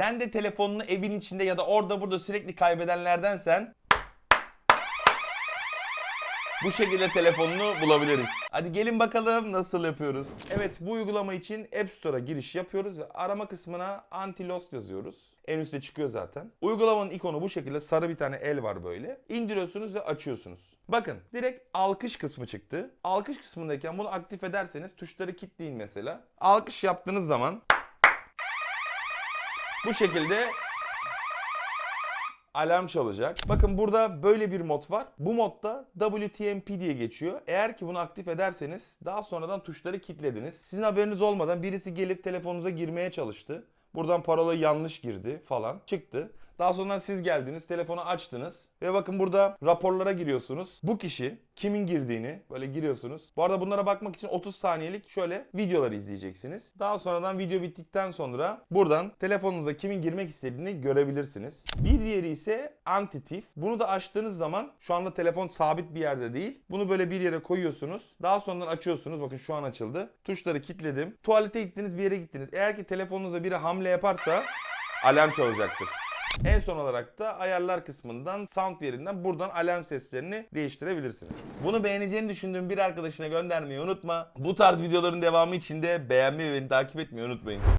Sen de telefonunu evin içinde ya da orada burada sürekli kaybedenlerdensen bu şekilde telefonunu bulabiliriz. Hadi gelin bakalım nasıl yapıyoruz. Evet bu uygulama için App Store'a giriş yapıyoruz ve arama kısmına anti-lost yazıyoruz. En üstte çıkıyor zaten. Uygulamanın ikonu bu şekilde sarı bir tane el var böyle. İndiriyorsunuz ve açıyorsunuz. Bakın direkt alkış kısmı çıktı. Alkış kısmındayken bunu aktif ederseniz tuşları kilitleyin mesela. Alkış yaptığınız zaman bu şekilde alarm çalacak. Bakın burada böyle bir mod var. Bu modda WTMP diye geçiyor. Eğer ki bunu aktif ederseniz daha sonradan tuşları kilitlediniz. Sizin haberiniz olmadan birisi gelip telefonunuza girmeye çalıştı. Buradan parolayı yanlış girdi falan. Çıktı. Daha sonra siz geldiniz, telefonu açtınız ve bakın burada raporlara giriyorsunuz. Bu kişi kimin girdiğini böyle giriyorsunuz. Bu arada bunlara bakmak için 30 saniyelik şöyle videoları izleyeceksiniz. Daha sonradan video bittikten sonra buradan telefonunuza kimin girmek istediğini görebilirsiniz. Bir diğeri ise anti-thief. Bunu da açtığınız zaman şu anda telefon sabit bir yerde değil. Bunu böyle bir yere koyuyorsunuz. Daha sonradan açıyorsunuz. Bakın şu an açıldı. Tuşları kilitledim. Tuvalete gittiniz, bir yere gittiniz. Eğer ki telefonunuza biri hamle yaparsa alarm çalacaktır. En son olarak da ayarlar kısmından sound yerinden buradan alarm seslerini değiştirebilirsiniz. Bunu beğeneceğini düşündüğüm bir arkadaşına göndermeyi unutma. Bu tarz videoların devamı için de beğenmeyi ve beni takip etmeyi unutmayın.